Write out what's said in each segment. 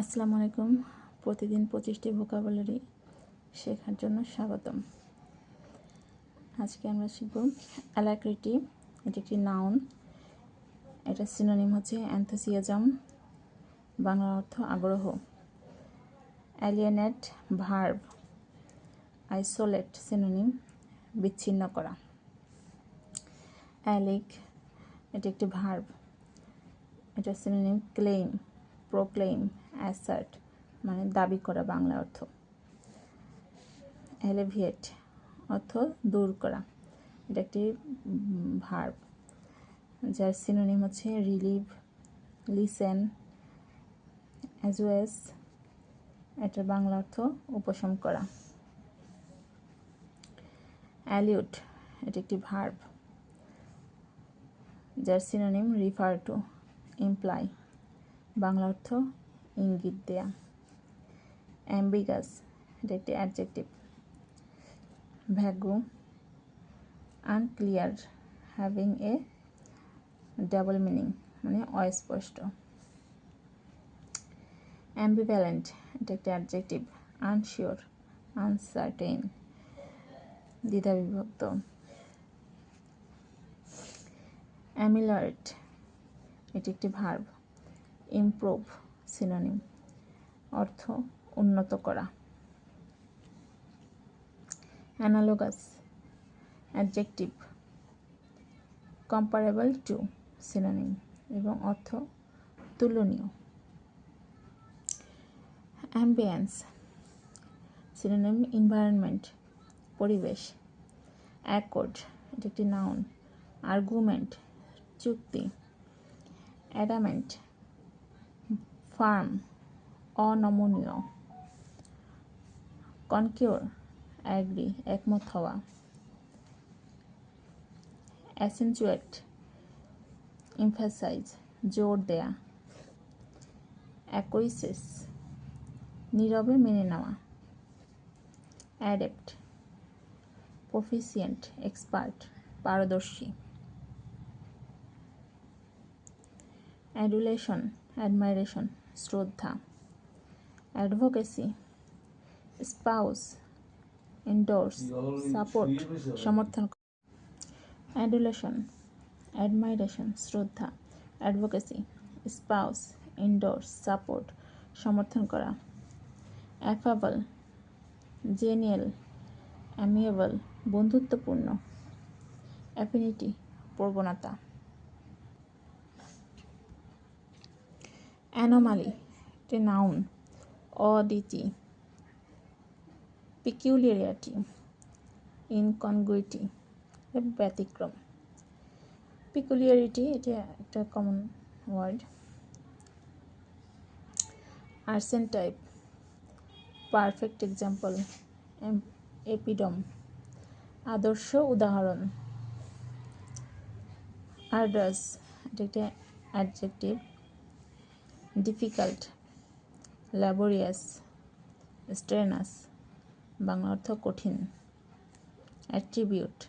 আসসালামু আলাইকুম। প্রতিদিন পঁচিশটি ভোকাবুলারি শেখার জন্য স্বাগতম। আজকে আমরা শিখব অ্যালাক্রিটি এটি একটি নাউন এটা সিনোনিম হচ্ছে অ্যান্থোসিয়াজম বাংলা অর্থ আগ্রহ। অ্যালিয়েনেট ভার্ব আইসোলেট সিনোনিম বিচ্ছিন্ন করা। অ্যালিক এটি একটি ভার্ব এটা সিনোনিম ক্লেইম প্রোক্লেইম অ্যাসার্ট মানে দাবি করা বাংলা অর্থ। এলিভিয়েট অর্থ দূর করা। এটা একটি ভার্ব যার সিনোনিম হচ্ছে রিলিভ লিসেন অ্যাজ ওয়েস এটার বাংলা অর্থ উপশম করা। অ্যালিউট এটি একটি ভার্ব যার synonym refer to imply Bangla অর্থ ইঙ্গিত দেয়া। অ্যাম্বিগাস এটা একটি adjective vague unclear having a double meaning মানে অস্পষ্ট। অ্যাম্বিভ্যালেন্ট এটা একটি অ্যাডজেক্টিভ আনশিওর আনসার্টেন দ্বিধাবিভক্ত। অ্যামিলার্ট এটি একটি ভার্ব ইমপ্রুভ সিনোনিম অর্থ উন্নত করা। Analogous adjective comparable to synonym এবং অর্থ তুলনীয়। অ্যাম্বিয়েন্স সিনোনিম এনভায়রনমেন্ট পরিবেশ। অ্যাকর্ড এটি একটি নাউন আর্গুমেন্ট চুক্তি। অ্যাডামেন্ট ফার্ম অনমনীয়। কনকিওর অ্যাগ্রি একমত হওয়া অ্যাসেঞ্চুয়েট ইমফাসাইজ জোর দেয়া। অ্যাকোইসিস নীরবে মেনে নেওয়া অ্যাডেপ্ট প্রফিসিয়েন্ট এক্সপার্ট পারদর্শী অ্যাডুলেশন অ্যাডমাইরেশন শ্রদ্ধা অ্যাডভোকেসি স্পাউস এন্ডোর্স সাপোর্ট সমর্থন অ্যাডুলেশন অ্যাডমাইরেশন শ্রদ্ধা অ্যাডভোকেসি স্পাউস ইন্ডোর্স সাপোর্ট সমর্থন করা অ্যাফাবল জেনিয়াল অ্যামিয়েবল বন্ধুত্বপূর্ণ অ্যাফিনিটি প্রবণতা। অ্যানোমালি একটি নাউন অদিতি পিকিউলিয়ারিটি ইনকনগুইটি ব্যতিক্রম। পিকুলিয়ারিটি এটি একটা common word archetype perfect example epitome আদর্শ উদাহরণ। আর্ডাস এটা একটি adjective difficult laborious strenuous Bangla অর্থ কঠিন অ্যাট্রিবিউট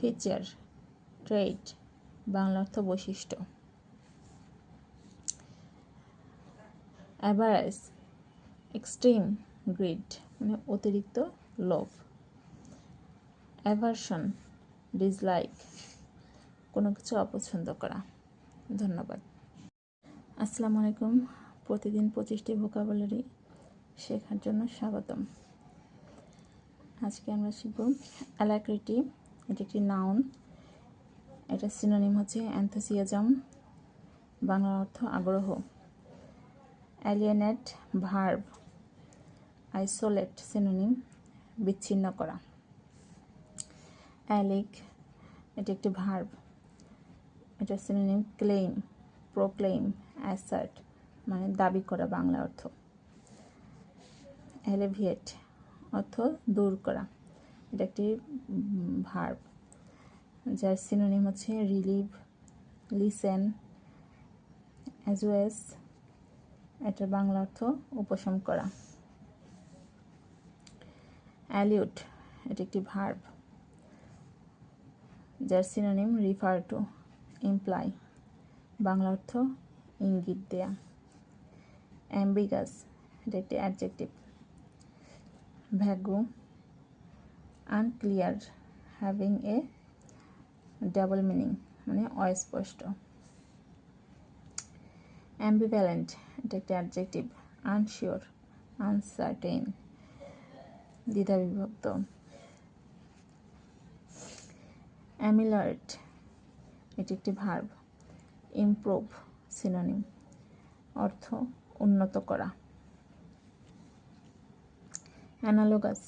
ফিচার ট্রেড বাংলা অর্থ বৈশিষ্ট্য। অ্যাভারেজ এক্সট্রিম গ্রিড মানে অতিরিক্ত লোভ। অ্যাভারশন ডিসলাইক কোনো কিছু অপছন্দ করা। ধন্যবাদ। আসসালামু আলাইকুম। প্রতিদিন পঁচিশটি ভোকাবুলারি শেখার জন্য স্বাগতম। আজকে আমরা শিখব অ্যালাক্রিটি এটি একটি নাউন এটা সিনোনিম হচ্ছে অ্যান্থোসিয়াজম বাংলা অর্থ আগ্রহ। অ্যালিয়েনেট ভার্ব আইসোলেট সিনোনিম বিচ্ছিন্ন করা। অ্যালিক এটি একটি ভার্ব এটা সিনোনিম ক্লেইম প্রোক্লেইম অ্যাসার্ট মানে দাবি করা বাংলা অর্থ। এলিভিয়েট, অর্থ দূর করা। এটা একটি ভার্ব, যার সিনোনিম হচ্ছে রিলিভ, লিসেন, অ্যাজ ওয়েস এটার বাংলা অর্থ উপশম করা। অ্যালিউট, এটি একটি ভার্ব, যার synonym refer to, imply, Bangla অর্থ ইঙ্গিত দেয়া। অ্যাম্বিগাস এটা একটি adjective vague unclear having a double meaning মানে অস্পষ্ট। অ্যাম্বিভ্যালেন্ট এটা একটি অ্যাডজেক্টিভ আনশিওর আনসার্টেন দ্বিধাবিভক্ত অ্যামিলার্ট এটি একটি ভার্ব ইমপ্রুভ সিনোনিম। অর্থ, উন্নত করা। Analogous,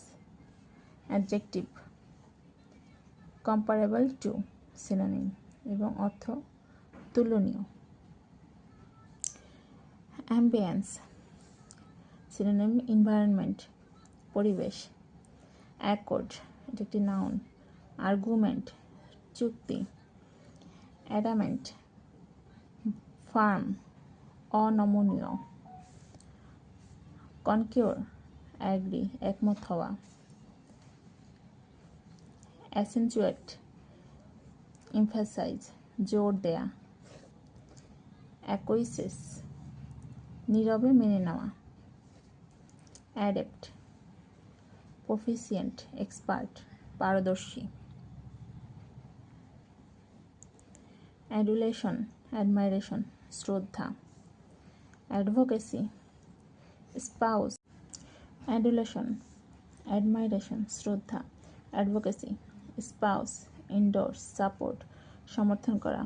adjective. Comparable to, synonym. এবং অর্থ, তুলনীয়। অ্যাম্বিয়েন্স, সিনোনিম এনভায়রনমেন্ট, পরিবেশ। অ্যাকর্ড, এটি একটি নাউন আর্গুমেন্ট, চুক্তি। অ্যাডামেন্ট ফার্ম, অনমনীয়। কনকিওর অ্যাগ্রি, একমত হওয়া। অ্যাসেঞ্চুয়েট ইমফাসাইজ, জোর দেয়া। অ্যাকোইসিস, নীরবে মেনে নেওয়া। অ্যাডেপ্ট, প্রফিসিয়েন্ট, এক্সপার্ট, পারদর্শী। অ্যাডুলেশন, অ্যাডমাইরেশন। শ্রদ্ধা অ্যাডভোকেসি স্পাউস অ্যাডুলেশন অ্যাডমাইরেশন শ্রদ্ধা অ্যাডভোকেসি স্পাউস ইন্ডোর্স সাপোর্ট সমর্থন করা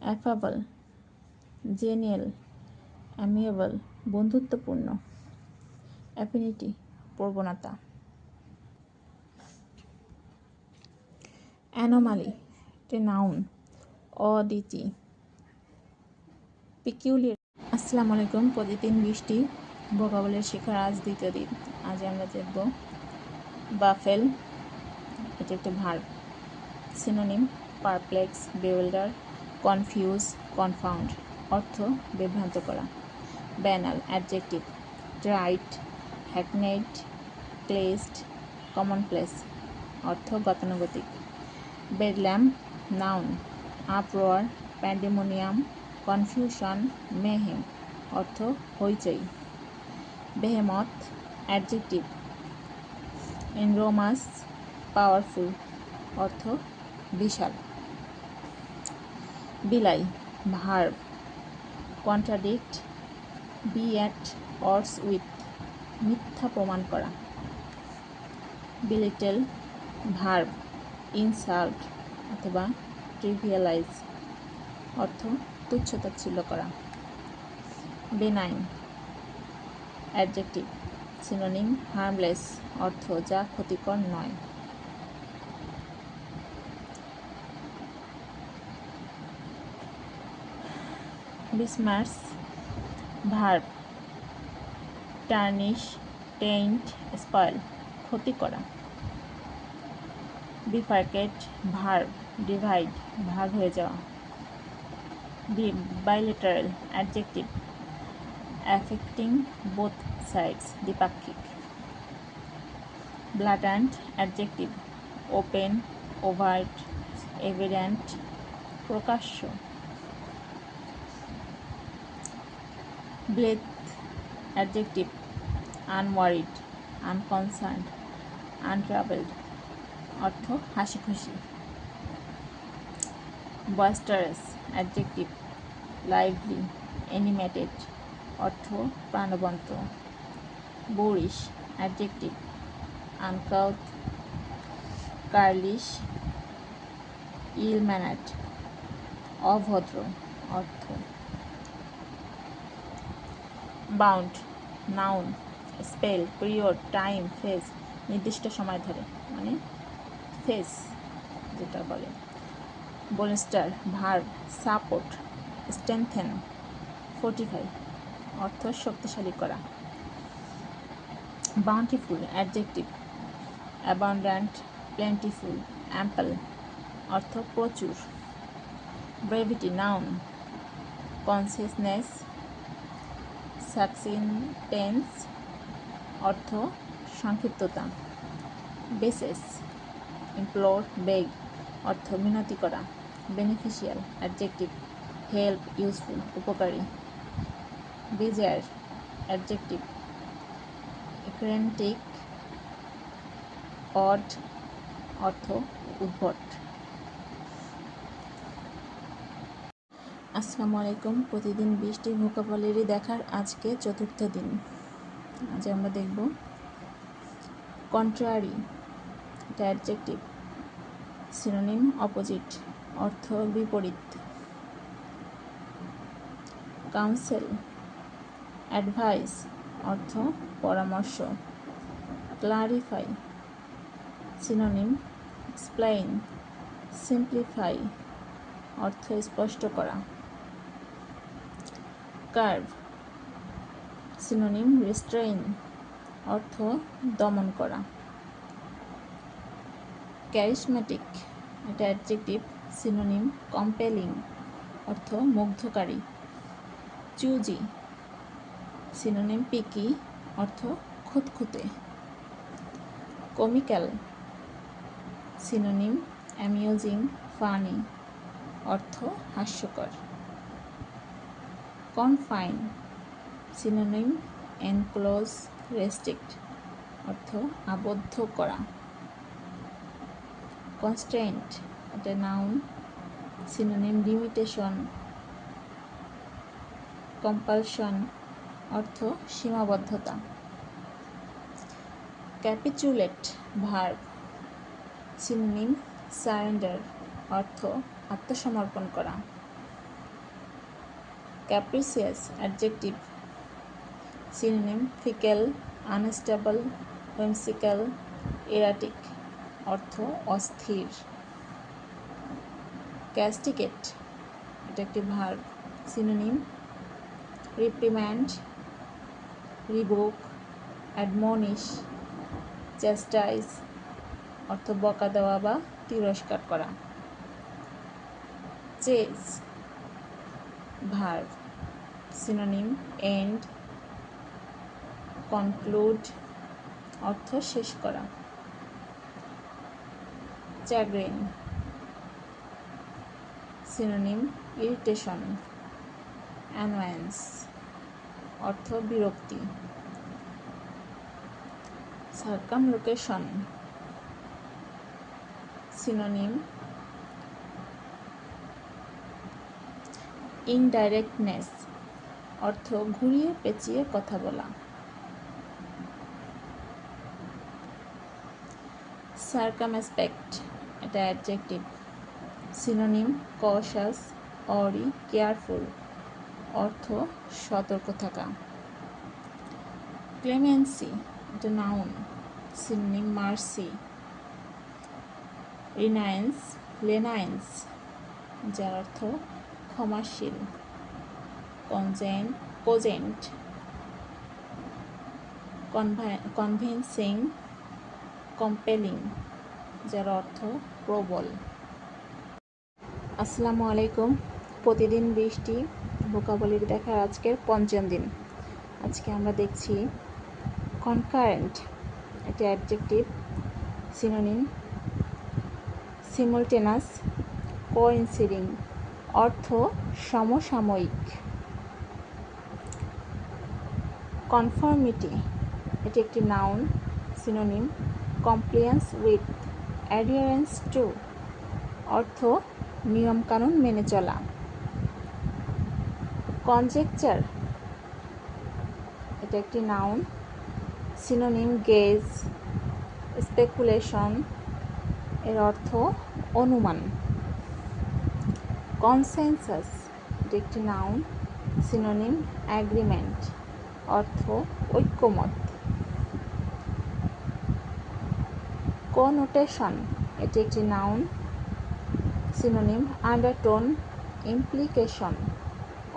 অ্যাফাবল জেনিয়াল অ্যামিয়েবল বন্ধুত্বপূর্ণ অ্যাফিনিটি প্রবণতা অ্যানোমালি নাউন অদিতি পিকিউলিয়ার আসসালামু আলাইকুম। প্রতিদিন বৃষ্টি ভোকাবলের শিখার, আজ দ্বিতীয় দিন। আজ আমরা দেখব বাফেল। এটা একটা ভার সিনোনিম পারপ্লেক্স বেওয়েল্ডার কনফিউজ কনফাউন্ড অর্থ বিভ্রান্ত করা। Banal adjective trite hackneyed placed commonplace অর্থ গতানুগতিক। Bedlam noun uproar pandemonium confusion, mayhem, অর্থ হইচই। Behemoth, adjective. এনরোমাস পাওয়ারফুল, অর্থ বিশাল। Belie, verb. Contradict, be at odds with, মিথ্যা প্রমাণ করা। বিলিটেল, ভার্ব, ইনসাল্ট অথবা ট্রিভিয়ালাইজ, অর্থ তুচ্ছতাচ্ছিল্য করা। বেনাইন। অ্যাডজেক্টিভ। সিনোনিম, হার্মলেস, অর্থ যা ক্ষতিকর নয়। Besmirch, verb, tarnish taint spoil, ক্ষতি করা। বিফার্কেট, ভার্ব, ডিভাইড, ভাগ হয়ে যাওয়া। Bilateral adjective affecting both sides দ্বিপাক্ষিক blatant adjective open overt evident প্রকাশ্য ব্লেথ অ্যাডজেক্টিভ আনওয়ারিড আনকনসার্ন আনট্রাভেলড অর্থ হাসি খুশি বস্টারাস অ্যাডজেক্টিভ লাইভলি অ্যানিমেটেড অর্থ প্রাণবন্ত। বোরিশ অ্যাডজেক্টিভ আনকাউথ কার্লিশ ইল ম্যানাট অভদ্র অর্থ। Bout noun spell period time phase নির্দিষ্ট সময় ধরে মানে ফেস যেটা বলে। Bolster verb support strengthen fortify অর্থ শক্তিশালী করা। Bountiful adjective abundant plentiful ample অর্থ প্রচুর। ব্রেভিটি নাউন কনসিয়াসনেস সাকসিনটেন্স অর্থ সংক্ষিপ্ততা। বেসেস ইমপ্লোর বেগ অর্থ মিনতি করা। বেনিফিশিয়াল অ্যাডজেক্টিভ হেল্প ইউজফুল উপকারী। বিজার অ্যাডজেক্টিভ ইকরেন্টিক অড অর্থ, উদ্ভট। আসসালামু আলাইকুম প্রতিদিন বৃষ্টি ভোকাবলারি দেখার আজকে চতুর্থ দিন। আজ আমরা দেখব কন্ট্রারি এটা অ্যাডজেক্টিভ সিনোনিম অপোজিট অর্থ বিপরীত। কাউন্সেল, অ্যাডভাইস, অর্থ, পরামর্শ, ক্লারিফাই, সিনোনিম, এক্সপ্লেইন, সিম্পলিফাই, অর্থ স্পষ্ট করা, কার্ভ, সিনোনিম, রেস্ট্রেইন, অর্থ দমন করা ক্যারিসমেটিক এটা অ্যাডজেক্টিভ, সিনোনিম, কম্পেলিং, অর্থ মুগ্ধকারী। চুজি। সিনোনিম পিকি অর্থ খুঁতখুঁতে। কমিক্যাল। সিনোনিম অ্যামিউজিং ফানি অর্থ হাস্যকর। কনফাইন। সিনোনিম এনক্লোজ রেস্ট্রিক্ট অর্থ আবদ্ধ করা। কনস্ট্রেন্ট এটা নাউন। সিনোনিম লিমিটেশন কম্পালশন অর্থ সীমাবদ্ধতা। ক্যাপিচুলেট ভার্ব সিনোনিম সারেন্ডার অর্থ আত্মসমর্পণ করা। Capricious adjective synonym fickle unstable whimsical erratic অর্থ অস্থির। ক্যাস্টিকেট এটা একটি verb synonym reprimand rebuke admonish chastise অর্থ বকা দেওয়া বা তিরস্কার করা। Cease verb synonym end conclude অর্থ শেষ করা। চ্যাগ্রেন সিনোনিম ইরিটেশন অ্যানোয়েন্স অর্থ বিরক্তি। Circumlocution. সিনোনিম। ইনডাইরেক্টনেস। অর্থ ঘুরিয়ে পেঁচিয়ে কথা বলা। সার্কামস্পেক্ট এটা adjective. Synonym, cautious, wary, careful. অর্থ সতর্ক থাকা। ক্লেমেন্সি এটা noun synonym mercy. Lenience, lenience, যার অর্থ ক্ষমাশীল। কনজেন্ট কোজেন্ট। কনভিনসিং, কম্পেলিং, যার অর্থ প্রবল। আসসালামু আলাইকুম। প্রতিদিন বৃষ্টি ভোকাবলির দেখার আজকের পঞ্চম দিন। আজকে আমরা দেখছি কনকারেন্ট এটি অ্যাডজেক্টিভ সিনোনিম সিমুলটেনাস কোইন্সিডিং অর্থ সমসাময়িক। কনফর্মিটি এটি একটি noun synonym compliance with adherence to অর্থ নিয়মকানুন মেনে চলা। কনজেকচার এটা একটি নাউন সিনোনিম গেজ স্পেকুলেশন এর অর্থ অনুমান। কনসেনসাস এটি একটি নাউন সিনোনিম অ্যাগ্রিমেন্ট অর্থ ঐক্যমত। কনোটেশন এটি একটি নাউন সিনোনিম আন্ডারটোন ইমপ্লিকেশন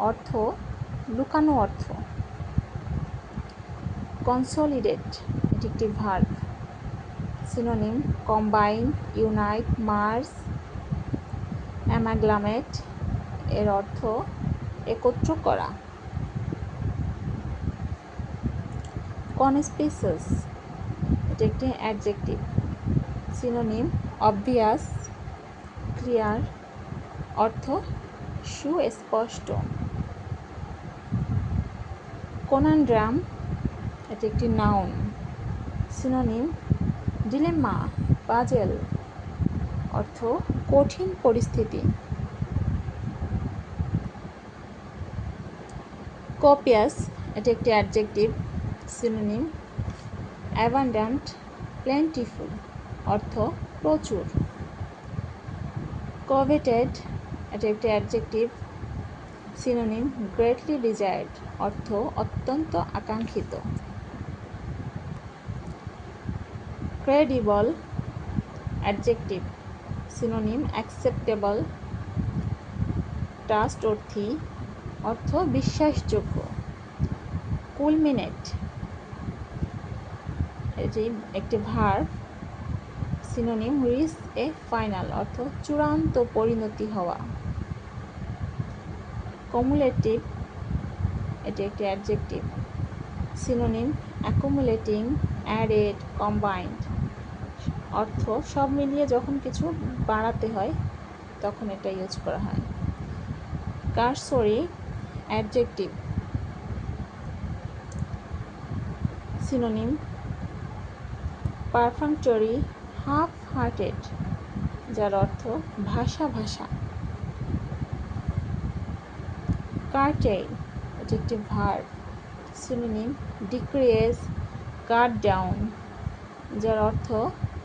অর্থ, লুকানো অর্থ। কনসলিডেট এটি একটি verb synonym combine unite merge amalgamate এর অর্থ, একত্র করা। কনস্পিসাস এটি একটি অ্যাডজেক্টিভ সিনোনিম অবভিয়াস ক্লিয়ার অর্থ, সুস্পষ্ট। কোনানড্রাম এটি একটি নাউন সিনোনিম ডিলেমা পাজেল অর্থ কঠিন পরিস্থিতি। কপিয়াস এটি একটি অ্যাডজেক্টিভ সিনোনিম অ্যাবান্ডান্ট প্লেন্টিফুল অর্থ প্রচুর। কভেটেড এটি একটি অ্যাডজেক্টিভ সিনোনিম গ্রেটলি ডিজায়ার্ড অর্থ অত্যন্ত আকাঙ্ক্ষিত। Credible adjective synonym acceptable trustworthy অর্থ বিশ্বাসযোগ্য। কুলমিনেট এটি একটি ভার সিনোনিম রিস এ ফাইনাল অর্থ চূড়ান্ত পরিণতি হওয়া। কমুলেটিভ এটি একটি adjective synonym accumulating added combined অর্থ সব মিলিয়ে যখন কিছু বাড়াতে হয়, তখন এটা ইউজ করা হয়। Cursory adjective synonym perfunctory half hearted যার অর্থ ভাষা ভাষা। কার্টেইন একটি ভার সিনোনিম ডিক্রিয়েজ কাট ডাউন যার অর্থ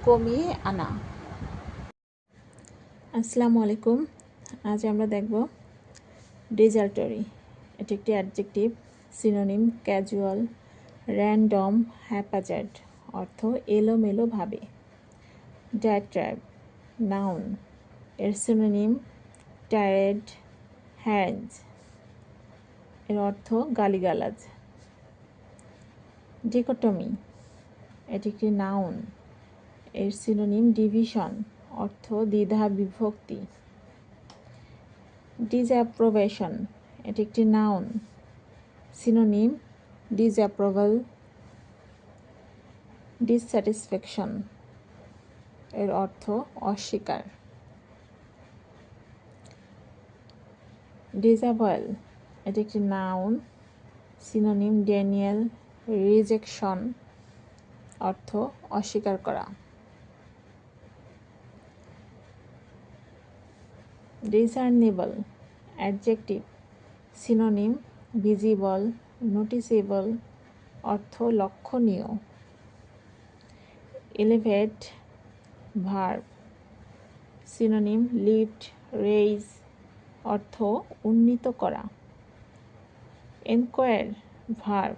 কমিয়ে আনা। আসসালামু আলাইকুম। আজ আমরা দেখব ডিজাল্টরি এটি একটি adjective synonym casual random haphazard অর্থ এলোমেলোভাবে ডায়াট্রাইব নাউন এর সিনোনিম টায়ার্ড হ্যান্ড এর অর্থ গালিগালাজ। ডিকোটমি, এটি একটি নাউন এর সিনোনিম ডিভিশন অর্থ দ্বিধা বিভক্তি। ডিসঅ্যাপ্রোভেশন এটি একটি নাউন সিনোনিম ডিসঅ্যাপ্রুভাল ডিসস্যাটিসফ্যাকশন এর অর্থ অস্বীকার। ডিজাভয়েল এটি একটি নাউন সিনোনিম ড্যানিয়েল রিজেকশন অর্থ অস্বীকার করা। Discernible adjective synonym visible noticeable অর্থ লক্ষণীয়। Elevate verb synonym lift raise অর্থ উন্নীত করা। এনকোয়ার ভার্ব,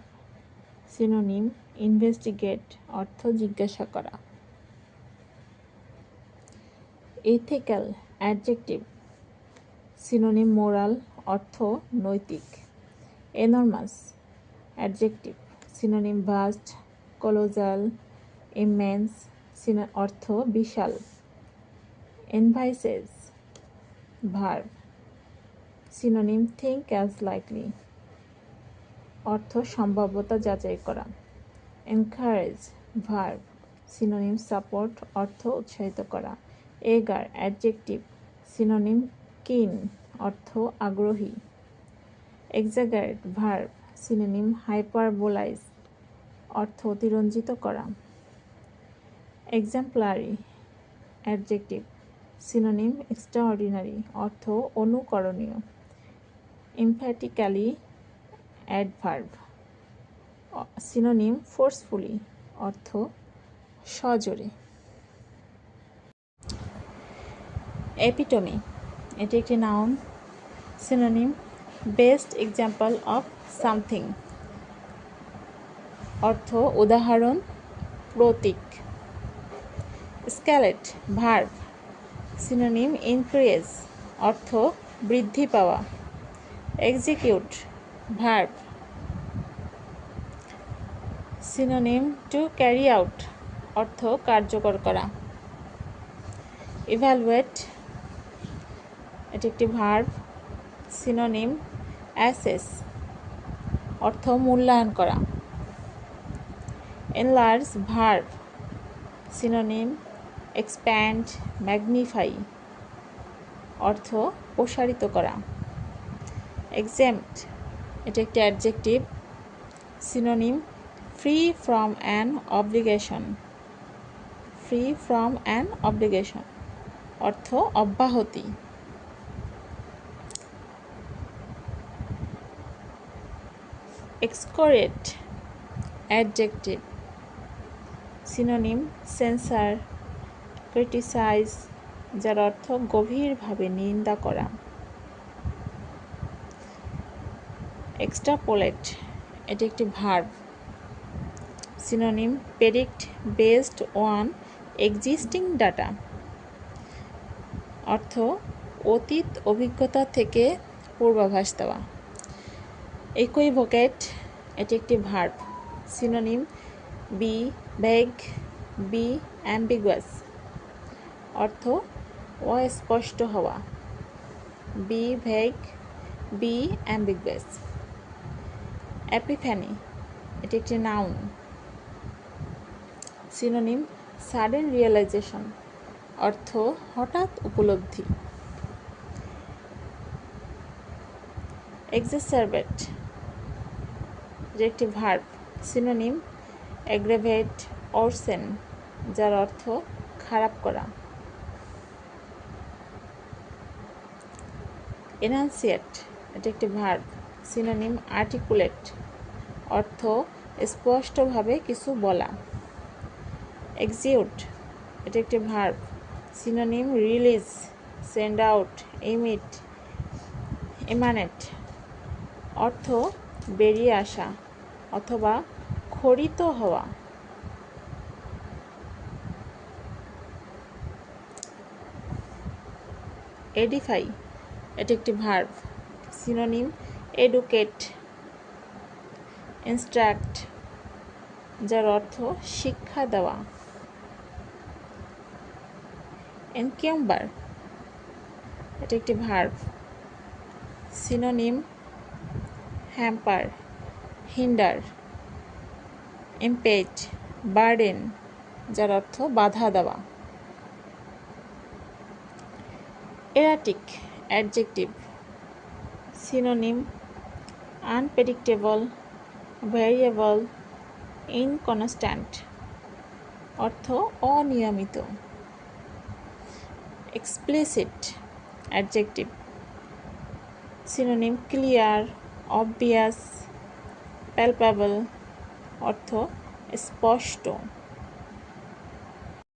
সিনোনিম, ইনভেস্টিগেট অর্থ জিজ্ঞাসা করা। এথিক্যাল অ্যাডজেক্টিভ, সিনোনিম মোরাল অর্থ নৈতিক। Enormous adjective, synonym vast, colossal, immense অর্থ বিশাল। Envisages, verb, synonym think as likely. অর্থ সম্ভাব্যতা যাচাই করা। এনকারেজ ভার্ব সিনোনিম সাপোর্ট অর্থ উৎসাহিত করা। এগার অ্যাডজেক্টিভ সিনোনিম কিন অর্থ আগ্রহী। এক্সাগারেট ভার্ব সিনোনিম হাইপারবোলাইজ অর্থ অতিরঞ্জিত করা। এক্সাম্পলারি অ্যাডজেক্টিভ সিনোনিম এক্সট্রাঅর্ডিনারি অর্থ অনুকরণীয়। ইমফ্যাটিক্যালি অ্যাডভার্ব সিনোনিম ফোর্সফুলি অর্থ সজোরে। এপিটমি এটি একটি noun synonym best example of something অর্থ উদাহরণ, প্রতীক। স্ক্যালেট ভার্ব সিনোনিম ইনক্রিয়েজ অর্থ বৃদ্ধি পাওয়া। Execute verb synonym to carry out অর্থ কার্যকর করা। ইভ্যালুয়েট এটি একটি ভার্ব সিনোনিম অ্যাসেস অর্থ মূল্যায়ন করা। Enlarge verb synonym expand magnify অর্থ প্রসারিত করা। এক্সাম্পট এটা একটি adjective synonym free from an obligation free from an obligation অর্থ অব্যাহতি। Excoriate adjective synonym censure criticise যার অর্থ গভীরভাবে নিন্দা করা। এক্সট্রাপোলেট এটি একটি verb synonym predict based on existing data অর্থ অতীত অভিজ্ঞতা থেকে পূর্বাভাস দেওয়া। ইকুইভোকেট এটি একটি verb synonym be vague be ambiguous অর্থ অস্পষ্ট হওয়া। Be vague be ambiguous epiphany এটি একটি নাউন, সিনোনিম সাডেন রিয়েলাইজেশন, অর্থ হঠাৎ উপলব্ধি। এক্সাসারবেট যে একটি ভার্ব, সিনোনিম অ্যাগ্রেভেট অরসেন যার অর্থ খারাপ করা। এনান্সিয়েট এটি একটি ভার্ব সিনোনিম আর্টিকুলেট, অর্থ স্পষ্টভাবে কিছু বলা। এক্সিউট, এটি একটি verb. Synonym release, send out, emit, emanate. অর্থ বেরিয়ে আসা অথবা খরিত হওয়া। এডিফাই, এটি একটি ভার্ব। সিনোনিম এডুকেট ইনস্ট্রাক্ট যার অর্থ শিক্ষা দেওয়া। এনকিউম্বার এটি একটি verb synonym hamper hinder impede burden যার অর্থ বাধা দেওয়া। Erratic adjective synonym unpredictable variable inconstant অর্থ অনিয়মিত explicit adjective synonym clear obvious palpable অর্থ স্পষ্ট।